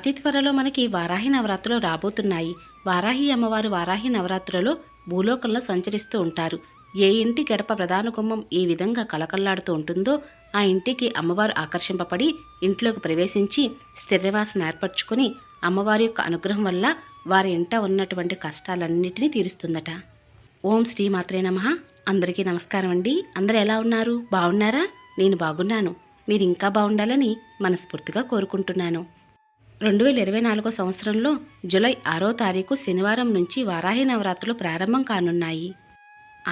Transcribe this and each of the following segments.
అతి త్వరలో మనకి వారాహి నవరాత్రులు రాబోతున్నాయి. వారాహి అమ్మవారు వారాహి నవరాత్రులలో భూలోకంలో సంచరిస్తూ ఉంటారు. ఏ ఇంటి గడప ప్రధాన కుంభం ఈ విధంగా కలకల్లాడుతూ ఉంటుందో ఆ ఇంటికి అమ్మవారు ఆకర్షింపబడి ఇంట్లోకి ప్రవేశించి స్థిరనివాసం ఏర్పరచుకుని అమ్మవారి యొక్క అనుగ్రహం వల్ల వారి ఇంట ఉన్నటువంటి కష్టాలన్నిటినీ తీరుస్తుందట. ఓం శ్రీ మాత్రే నమ. అందరికీ నమస్కారం అండి. అందరు ఎలా ఉన్నారు? బాగున్నారా? నేను బాగున్నాను. మీరు ఇంకా బాగుండాలని మనస్ఫూర్తిగా కోరుకుంటున్నాను. రెండు వేల ఇరవై నాలుగో సంవత్సరంలో జులై ఆరో తారీఖు శనివారం నుంచి వారాహి నవరాత్రులు ప్రారంభం కానున్నాయి.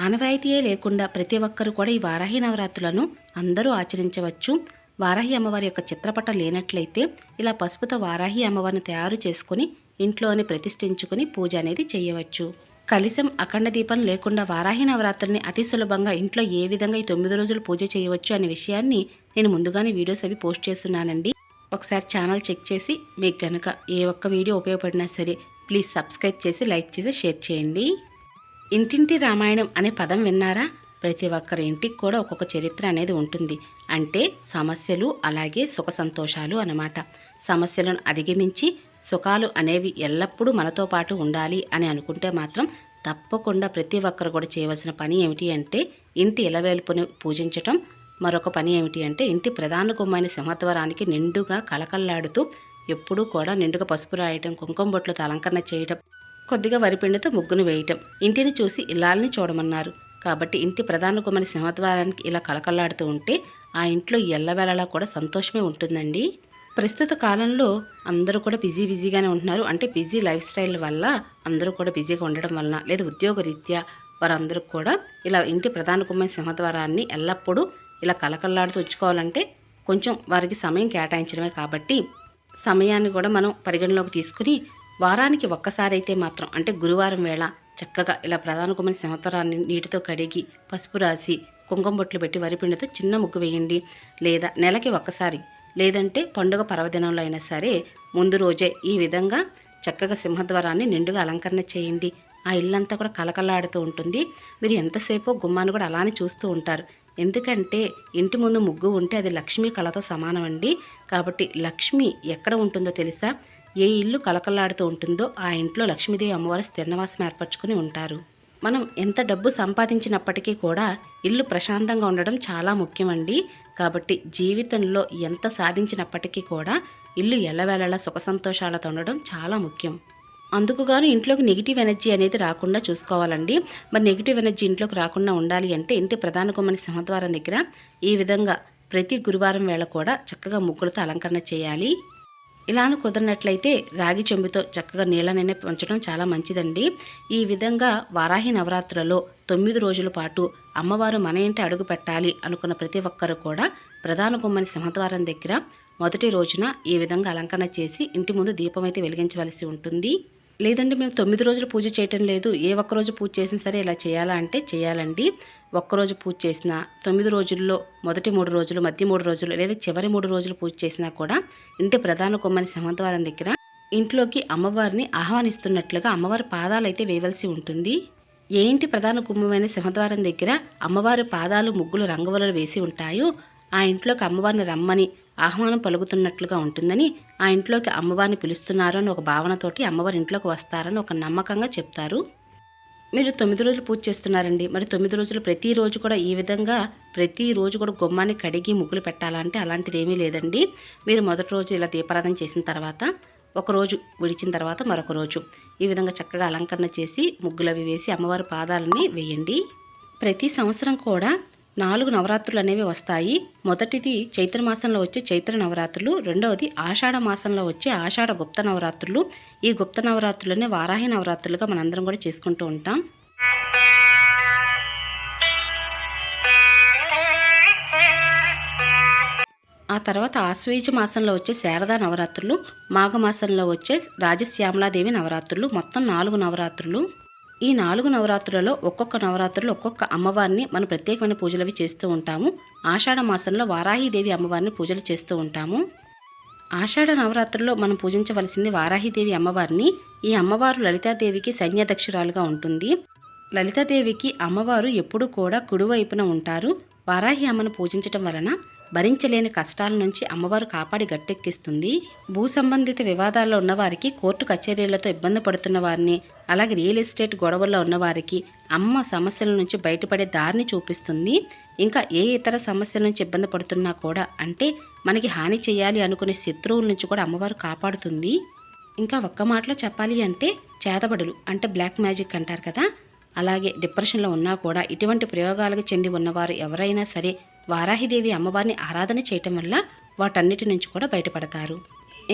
ఆనవాయితీయే లేకుండా ప్రతి ఒక్కరూ కూడా ఈ వారాహి నవరాత్రులను అందరూ ఆచరించవచ్చు. వారాహి అమ్మవారి యొక్క చిత్రపటం లేనట్లయితే ఇలా పసుపుతో వారాహి అమ్మవారిని తయారు చేసుకుని ఇంట్లోనే ప్రతిష్ఠించుకుని పూజ అనేది చేయవచ్చు. కలిసం అఖండ దీపం లేకుండా వారాహి నవరాత్రిని అతి సులభంగా ఇంట్లో ఏ విధంగా ఈ తొమ్మిది రోజులు పూజ చేయవచ్చు అనే విషయాన్ని నేను ముందుగానే వీడియోస్ అవి పోస్ట్ చేస్తున్నానండి. ఒకసారి ఛానల్ చెక్ చేసి మీకు కనుక ఏ ఒక్క వీడియో ఉపయోగపడినా సరే ప్లీజ్ సబ్స్క్రైబ్ చేసి లైక్ చేసి షేర్ చేయండి. ఇంటింటి రామాయణం అనే పదం విన్నారా? ప్రతి ఒక్కరి ఇంటికి కూడా ఒక్కొక్క చరిత్ర అనేది ఉంటుంది. అంటే సమస్యలు అలాగే సుఖ సంతోషాలు అన్నమాట. సమస్యలను అధిగమించి సుఖాలు అనేవి ఎల్లప్పుడూ మనతో పాటు ఉండాలి అని అనుకుంటే మాత్రం తప్పకుండా ప్రతి ఒక్కరు కూడా చేయవలసిన పని ఏమిటి అంటే ఇంటి ఇలవేల్పుని పూజించటం మరొక పని ఏమిటి అంటే ఇంటి ప్రధాన గుమ్మైన సింహద్వారానికి నిండుగా కళకళలాడుతూ ఎప్పుడూ కూడా నిండుగా పసుపు రాయటం కుంకుమ బొట్లతో అలంకరణ చేయటం కొద్దిగా వరిపిండితో ముగ్గును వేయటం. ఇంటిని చూసి ఇల్లాలని చూడమన్నారు. కాబట్టి ఇంటి ప్రధాన గుమ్మని సింహద్వారానికి ఇలా కళకళలాడుతూ ఉంటే ఆ ఇంట్లో ఎల్లవేళలా కూడా సంతోషమే ఉంటుందండి. ప్రస్తుత కాలంలో అందరూ కూడా బిజీ బిజీగానే ఉంటున్నారు. అంటే బిజీ లైఫ్ స్టైల్ వల్ల అందరూ కూడా బిజీగా ఉండడం వలన లేదా ఉద్యోగ రీత్యా వారందరూ కూడా ఇలా ఇంటి ప్రధాన గుమ్మని సింహద్వారాన్ని ఎల్లప్పుడూ ఇలా కలకల్లాడుతూ ఉంచుకోవాలంటే కొంచెం వారికి సమయం కేటాయించడమే కాబట్టి సమయాన్ని కూడా మనం పరిగణలోకి తీసుకుని వారానికి ఒక్కసారి అయితే మాత్రం అంటే గురువారం వేళ చక్కగా ఇలా ప్రధాన కుమ్మని సింహద్వారాన్ని నీటితో కడిగి పసుపు రాసి కుంకుమ బొట్లు పెట్టి వరిపిండితో చిన్న ముగ్గు వేయండి. లేదా నెలకి ఒక్కసారి. లేదంటే పండుగ పర్వదినంలో అయినా సరే ముందు రోజే ఈ విధంగా చక్కగా సింహద్వారాన్ని నిండుగా అలంకరణ చేయండి. ఆ ఇల్లంతా కూడా కలకలాడుతూ ఉంటుంది. మీరు ఎంతసేపు గుమ్మాన్ని కూడా అలానే చూస్తూ ఉంటారు. ఎందుకంటే ఇంటి ముందు ముగ్గు ఉంటే అది లక్ష్మీ కళతో సమానం అండి. కాబట్టి లక్ష్మి ఎక్కడ ఉంటుందో తెలుసా? ఏ ఇల్లు కలకలాడుతూ ఉంటుందో ఆ ఇంట్లో లక్ష్మీదేవి అమ్మవారు స్థిరనివాసం ఏర్పరచుకుని ఉంటారు. మనం ఎంత డబ్బు సంపాదించినప్పటికీ కూడా ఇల్లు ప్రశాంతంగా ఉండడం చాలా ముఖ్యమండి. కాబట్టి జీవితంలో ఎంత సాధించినప్పటికీ కూడా ఇల్లు ఎల్లవేళలా సుఖ సంతోషాలతో ఉండడం చాలా ముఖ్యం. అందుకుగాను ఇంట్లోకి నెగిటివ్ ఎనర్జీ అనేది రాకుండా చూసుకోవాలండి. మరి నెగిటివ్ ఎనర్జీ ఇంట్లోకి రాకుండా ఉండాలి అంటే ఇంటి ప్రధాన గుమ్మని సింహద్వారం దగ్గర ఈ విధంగా ప్రతి గురువారం వేళ కూడా చక్కగా ముగ్గులతో అలంకరణ చేయాలి. ఇలాను కుదిరినట్లయితే రాగి చెంబుతో చక్కగా నీళ్ళనైనా ఉంచడం చాలా మంచిదండి. ఈ విధంగా వారాహి నవరాత్రులలో తొమ్మిది రోజుల పాటు అమ్మవారు మన ఇంటి అడుగు పెట్టాలి అనుకున్న ప్రతి ఒక్కరు కూడా ప్రధాన గుమ్మని సింహద్వారం దగ్గర మొదటి రోజున ఈ విధంగా అలంకరణ చేసి ఇంటి ముందు దీపం అయితే వెలిగించవలసి ఉంటుంది. లేదండి మేము తొమ్మిది రోజులు పూజ చేయటం లేదు. ఏ ఒక్క రోజు పూజ చేసినా సరే ఇలా చేయాలా అంటే చేయాలండి. ఒక్కరోజు పూజ చేసినా తొమ్మిది రోజుల్లో మొదటి మూడు రోజులు మధ్య మూడు రోజులు లేదా చివరి మూడు రోజులు పూజ చేసినా కూడా ఇంటి ప్రధాన కొమ్మని సమంతవారం దగ్గర ఇంట్లోకి అమ్మవారిని ఆహ్వానిస్తున్నట్లుగా అమ్మవారి పాదాలు అయితే వేయవలసి ఉంటుంది. ఏ ఇంటి ప్రధాన కుంభమైన సింహద్వారం దగ్గర అమ్మవారి పాదాలు ముగ్గులు రంగువలలు వేసి ఉంటాయో ఆ ఇంట్లోకి అమ్మవారిని రమ్మని ఆహ్వానం పలుకుతున్నట్లుగా ఉంటుందని ఆ ఇంట్లోకి అమ్మవారిని పిలుస్తున్నారు అని ఒక భావనతోటి అమ్మవారి ఇంట్లోకి వస్తారని ఒక నమ్మకంగా చెప్తారు. మీరు తొమ్మిది రోజులు పూజ చేస్తున్నారండి. మరి తొమ్మిది రోజులు ప్రతిరోజు కూడా ఈ విధంగా ప్రతిరోజు కూడా గుమ్మాన్ని కడిగి ముగ్గులు పెట్టాలంటే అలాంటిది ఏమీ లేదండి. మీరు మొదటి రోజు ఇలా దీపారాధన చేసిన తర్వాత ఒక రోజు విడిచిన తర్వాత మరొక రోజు ఈ విధంగా చక్కగా అలంకరణ చేసి ముగ్గులు అవి వేసి అమ్మవారి పాదాలని వేయండి. ప్రతి సంవత్సరం కూడా నాలుగు నవరాత్రులు అనేవి వస్తాయి. మొదటిది చైత్ర మాసంలో వచ్చే చైత్ర నవరాత్రులు రెండవది ఆషాఢ మాసంలో వచ్చే ఆషాఢ గుప్త నవరాత్రులు. ఈ గుప్త నవరాత్రులనే వారాహి నవరాత్రులుగా మనందరం కూడా చేసుకుంటూ ఉంటాం. ఆ తర్వాత ఆశ్వేజ మాసంలో వచ్చే శారదా నవరాత్రులు మాఘమాసంలో వచ్చే రాజశ్యామలాదేవి నవరాత్రులు మొత్తం నాలుగు నవరాత్రులు. ఈ నాలుగు నవరాత్రులలో ఒక్కొక్క నవరాత్రులు ఒక్కొక్క అమ్మవారిని మనం ప్రత్యేకమైన పూజలు అవి చేస్తూ ఉంటాము. ఆషాఢ మాసంలో వారాహిదేవి అమ్మవారిని పూజలు చేస్తూ ఉంటాము. ఆషాఢ నవరాత్రుల్లో మనం పూజించవలసింది వారాహిదేవి అమ్మవారిని. ఈ అమ్మవారు లలితాదేవికి సైన్యదక్షురాలుగా ఉంటుంది. లలితాదేవికి అమ్మవారు ఎప్పుడూ కూడా కుడివైపున ఉంటారు. వారాహి అమ్మను పూజించటం వలన భరించలేని కష్టాల నుంచి అమ్మవారు కాపాడి గట్టెక్కిస్తుంది. భూ సంబంధిత వివాదాల్లో ఉన్నవారికి కోర్టు కచేరీలతో ఇబ్బంది పడుతున్న వారిని అలాగే రియల్ ఎస్టేట్ గొడవల్లో ఉన్నవారికి అమ్మ సమస్యల నుంచి బయటపడే దారిని చూపిస్తుంది. ఇంకా ఏ ఇతర సమస్యల నుంచి ఇబ్బంది పడుతున్నా కూడా అంటే మనకి హాని చేయాలి అనుకునే శత్రువుల నుంచి కూడా అమ్మవారు కాపాడుతుంది. ఇంకా ఒక్క మాటలో చెప్పాలి అంటే చేతబడులు అంటే బ్లాక్ మ్యాజిక్ అంటారు కదా. అలాగే డిప్రెషన్లో ఉన్నా కూడా ఇటువంటి ప్రయోగాలకు చెంది ఉన్నవారు ఎవరైనా సరే వారాహిదేవి అమ్మవారిని ఆరాధన చేయటం వల్ల వాటన్నిటి నుంచి కూడా బయటపడతారు.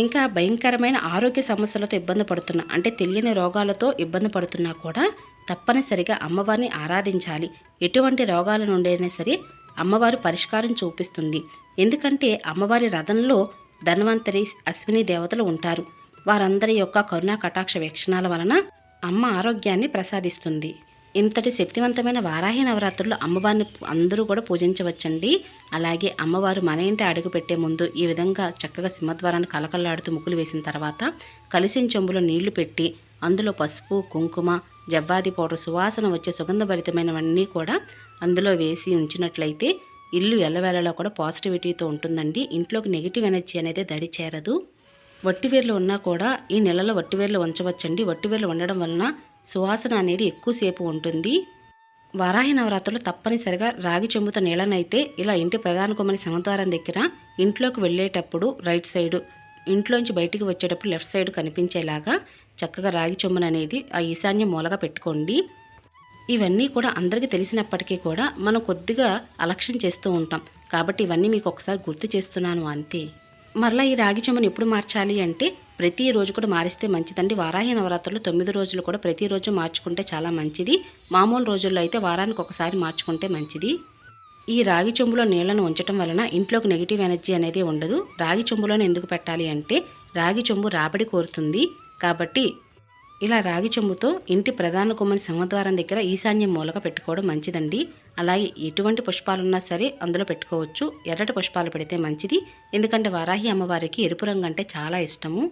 ఇంకా భయంకరమైన ఆరోగ్య సమస్యలతో ఇబ్బంది పడుతున్న అంటే తెలియని రోగాలతో ఇబ్బంది పడుతున్నా కూడా తప్పనిసరిగా అమ్మవారిని ఆరాధించాలి. ఎటువంటి రోగాల నుండైనా సరే అమ్మవారు పరిష్కారం చూపిస్తుంది. ఎందుకంటే అమ్మవారి రథంలో ధన్వంతరి అశ్విని దేవతలు ఉంటారు. వారందరి యొక్క కరుణా కటాక్ష వీక్షణాల వలన అమ్మ ఆరోగ్యాన్ని ప్రసాదిస్తుంది. ఇంతటి శక్తివంతమైన వారాహి నవరాత్రులు అమ్మవారిని అందరూ కూడా పూజించవచ్చండి. అలాగే అమ్మవారు మన ఇంటి అడుగు పెట్టే ముందు ఈ విధంగా చక్కగా సింహద్వారాన్ని కలకల్లాడుతూ ముగ్గులు వేసిన తర్వాత కలిసిన చెంబులో నీళ్ళు పెట్టి అందులో పసుపు కుంకుమ జవ్వాది పౌడర్ సువాసన వచ్చే సుగంధభరితమైనవన్నీ కూడా అందులో వేసి ఉంచినట్లయితే ఇల్లు ఎల్లవేళలో కూడా పాజిటివిటీతో ఉంటుందండి. ఇంట్లోకి నెగిటివ్ ఎనర్జీ అనేది దరి చేరదు. వట్టివేర్లు ఉన్నా కూడా ఈ నెలలో వట్టివేర్లు ఉంచవచ్చండి. వట్టివేర్లు ఉండడం వలన సువాసన అనేది ఎక్కువసేపు ఉంటుంది. వరాహి నవరాత్రులు తప్పనిసరిగా రాగి చెంబుతో నీళ్ళనైతే ఇలా ఇంటి ప్రధాన కొమ్మని సమద్వారం దగ్గర ఇంట్లోకి వెళ్ళేటప్పుడు రైట్ సైడు ఇంట్లోంచి బయటికి వచ్చేటప్పుడు లెఫ్ట్ సైడ్ కనిపించేలాగా చక్కగా రాగి చెంబును అనేది ఆ ఈశాన్య మూలగా పెట్టుకోండి. ఇవన్నీ కూడా అందరికీ తెలిసినప్పటికీ కూడా మనం కొద్దిగా అలక్ష్యం చేస్తూ ఉంటాం. కాబట్టి ఇవన్నీ మీకు ఒకసారి గుర్తు చేస్తున్నాను అంతే. మరలా ఈ రాగి చెంబును ఎప్పుడు మార్చాలి అంటే ప్రతిరోజు కూడా మారిస్తే మంచిదండి. వారాహి నవరాత్రులు తొమ్మిది రోజులు కూడా ప్రతిరోజు మార్చుకుంటే చాలా మంచిది. మామూలు రోజుల్లో అయితే వారానికి ఒకసారి మార్చుకుంటే మంచిది. ఈ రాగి చెంబులో నీళ్ళను ఉంచటం వలన ఇంట్లోకి నెగిటివ్ ఎనర్జీ అనేది ఉండదు. రాగి చెంబులోనే ఎందుకు పెట్టాలి అంటే రాగి చెంబు రాబడి కోరుతుంది. కాబట్టి ఇలా రాగి చెంబుతో ఇంటి ప్రధాన కొమ్మని సింహద్వారం దగ్గర ఈశాన్యం మూలక పెట్టుకోవడం మంచిదండి. అలాగే ఎటువంటి పుష్పాలున్నా సరే అందులో పెట్టుకోవచ్చు. ఎర్రటి పుష్పాలు పెడితే మంచిది. ఎందుకంటే వారాహి అమ్మవారికి ఎరుపు రంగు అంటే చాలా ఇష్టము.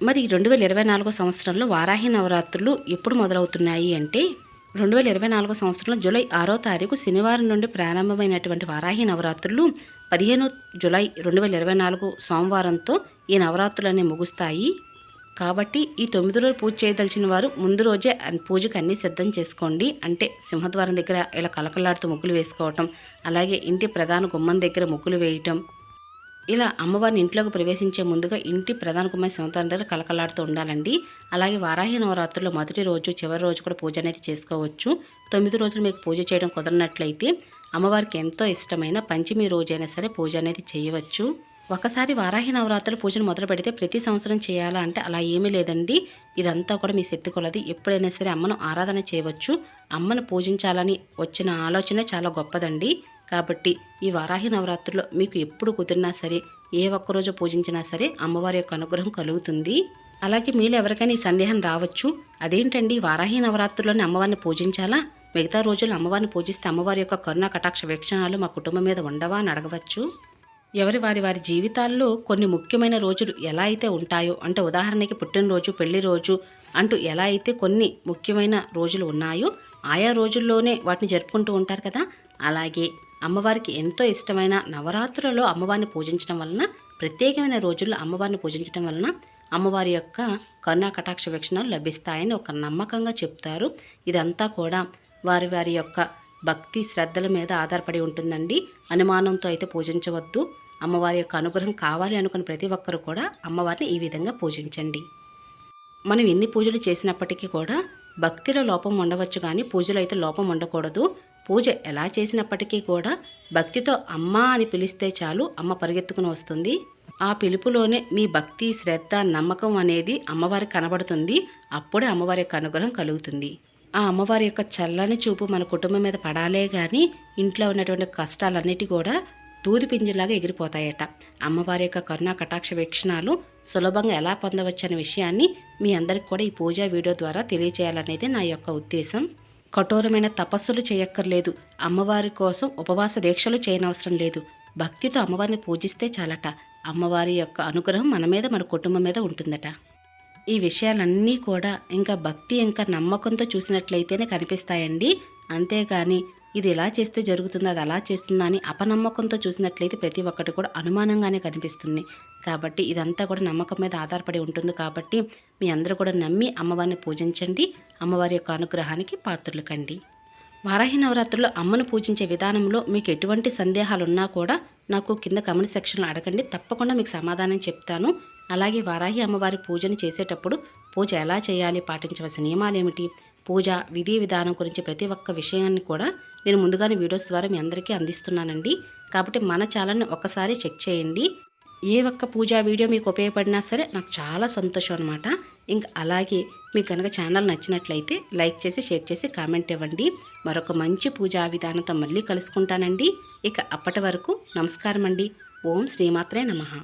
మరి రెండు వేల ఇరవై నాలుగో సంవత్సరంలో వారాహి నవరాత్రులు ఎప్పుడు మొదలవుతున్నాయి అంటే రెండు వేల ఇరవై నాలుగో సంవత్సరంలో జూలై ఆరో తారీఖు శనివారం నుండి ప్రారంభమైనటువంటి వారాహి నవరాత్రులు పదిహేను జూలై రెండు వేల ఇరవై నాలుగు సోమవారంతో ఈ నవరాత్రులన్నీ ముగుస్తాయి. కాబట్టి ఈ తొమ్మిది రోజులు పూజ చేయదలిచిన వారు ముందు రోజే పూజకు అన్నీ సిద్ధం చేసుకోండి. అంటే సింహద్వారం దగ్గర ఇలా కలకలాడుతూ ముగ్గులు వేసుకోవటం అలాగే ఇంటి ప్రధాన గుమ్మం దగ్గర ముగ్గులు వేయటం ఇలా అమ్మవారిని ఇంట్లోకి ప్రవేశించే ముందుగా ఇంటి ప్రధాన కుమారి సింహద్వారం దగ్గర కలకలాడుతూ ఉండాలండి. అలాగే వారాహి నవరాత్రుల్లో మొదటి రోజు చివరి రోజు కూడా పూజ అనేది చేసుకోవచ్చు. తొమ్మిది రోజులు మీకు పూజ చేయడం కుదరనట్లయితే అమ్మవారికి ఎంతో ఇష్టమైన పంచమి రోజైనా సరే పూజ అనేది చేయవచ్చు. ఒకసారి వారాహి నవరాత్రులు పూజను మొదలు పెడితే ప్రతి సంవత్సరం చేయాలా అంటే అలా ఏమీ లేదండి. ఇదంతా కూడా మీ శక్తి కొలది. ఎప్పుడైనా సరే అమ్మను ఆరాధన చేయవచ్చు. అమ్మను పూజించాలని వచ్చిన ఆలోచన చాలా గొప్పదండి. కాబట్టి ఈ వారాహి నవరాత్రుల్లో మీకు ఎప్పుడు కుదిరినా సరే ఏ ఒక్కరోజు పూజించినా సరే అమ్మవారి యొక్క అనుగ్రహం కలుగుతుంది. అలాగే మీలో ఎవరికైనా ఈ సందేహం రావచ్చు. అదేంటండి? వారాహి నవరాత్రుల్లోనే అమ్మవారిని పూజించాలా? మిగతా రోజులు అమ్మవారిని పూజిస్తే అమ్మవారి యొక్క కరుణ కటాక్ష వీక్షణాలు మా కుటుంబం మీద ఉండవా అని అడగవచ్చు. ఎవరి వారి వారి జీవితాల్లో కొన్ని ముఖ్యమైన రోజులు ఎలా అయితే ఉంటాయో అంటే ఉదాహరణకి పుట్టినరోజు పెళ్ళి రోజు అంటూ ఎలా అయితే కొన్ని ముఖ్యమైన రోజులు ఉన్నాయో ఆయా రోజుల్లోనే వాటిని జరుపుకుంటూ ఉంటారు కదా. అలాగే అమ్మవారికి ఎంతో ఇష్టమైన నవరాత్రులలో అమ్మవారిని పూజించడం వలన ప్రత్యేకమైన రోజుల్లో అమ్మవారిని పూజించడం వలన అమ్మవారి యొక్క కరుణా కటాక్ష వీక్షణాలు లభిస్తాయని ఒక నమ్మకంగా చెప్తారు. ఇదంతా కూడా వారి వారి యొక్క భక్తి శ్రద్ధల మీద ఆధారపడి ఉంటుందండి. అనుమానంతో అయితే పూజించవద్దు. అమ్మవారి యొక్క అనుగ్రహం కావాలి అనుకున్న ప్రతి ఒక్కరు కూడా అమ్మవారిని ఈ విధంగా పూజించండి. మనం ఎన్ని పూజలు చేసినప్పటికీ కూడా భక్తిలో లోపం ఉండవచ్చు కానీ పూజలో అయితే లోపం ఉండకూడదు. పూజ ఎలా చేసినప్పటికీ కూడా భక్తితో అమ్మ అని పిలిస్తే చాలు అమ్మ పరిగెత్తుకుని వస్తుంది. ఆ పిలుపులోనే మీ భక్తి శ్రద్ధ నమ్మకం అనేది అమ్మవారికి కనబడుతుంది. అప్పుడే అమ్మవారి యొక్క అనుగ్రహం కలుగుతుంది. ఆ అమ్మవారి యొక్క చల్లని చూపు మన కుటుంబం మీద పడాలే కానీ ఇంట్లో ఉన్నటువంటి కష్టాలన్నిటి కూడా దూది పింజలాగా ఎగిరిపోతాయట. అమ్మవారి యొక్క కరుణా కటాక్ష వీక్షణాలు సులభంగా ఎలా పొందవచ్చు అనే విషయాన్ని మీ అందరికి కూడా ఈ పూజా వీడియో ద్వారా తెలియజేయాలనేది నా యొక్క ఉద్దేశం. కఠోరమైన తపస్సులు చేయక్కర్లేదు. అమ్మవారి కోసం ఉపవాస దీక్షలు చేయనవసరం లేదు. భక్తితో అమ్మవారిని పూజిస్తే చాలట. అమ్మవారి యొక్క అనుగ్రహం మన మీద మన కుటుంబం మీద ఉంటుందట. ఈ విషయాలన్నీ కూడా ఇంకా భక్తి ఇంకా నమ్మకంతో చూసినట్లయితేనే కనిపిస్తాయండి. అంతేగాని ఇది ఎలా చేస్తే జరుగుతుందో అది అలా చేస్తుందా అని అపనమ్మకంతో చూసినట్లయితే ప్రతి ఒక్కటి కూడా అనుమానంగానే కనిపిస్తుంది. కాబట్టి ఇదంతా కూడా నమ్మకం మీద ఆధారపడి ఉంటుంది కాబట్టి మీ అందరూ కూడా నమ్మి అమ్మవారిని పూజించండి. అమ్మవారి యొక్క అనుగ్రహానికి పాత్రలు కండి. వారాహి నవరాత్రుల్లో అమ్మను పూజించే విధానంలో మీకు ఎటువంటి సందేహాలు ఉన్నా కూడా నాకు కింద కమెంట్ సెక్షన్లో అడగండి. తప్పకుండా మీకు సమాధానం చెప్తాను. అలాగే వారాహి అమ్మవారి పూజను చేసేటప్పుడు పూజ ఎలా చేయాలి పాటించవలసిన నియమాలు ఏమిటి పూజ విధి విధానం గురించి ప్రతి ఒక్క విషయాన్ని కూడా నేను ముందుగానే వీడియోస్ ద్వారా మీ అందరికీ అందిస్తున్నానండి. కాబట్టి మన ఛానల్ని ఒకసారి చెక్ చేయండి. ఏ ఒక్క పూజా వీడియో మీకు ఉపయోగపడినా సరే నాకు చాలా సంతోషం అనమాట ఇంకా అలాగే మీకు కనుక ఛానల్ నచ్చినట్లయితే లైక్ చేసి షేర్ చేసి కామెంట్ ఇవ్వండి. మరొక మంచి పూజా విధానంతో మళ్ళీ కలుసుకుంటానండి. ఇక అప్పటి వరకు నమస్కారం అండి ఓం శ్రీమాత్రే నమః.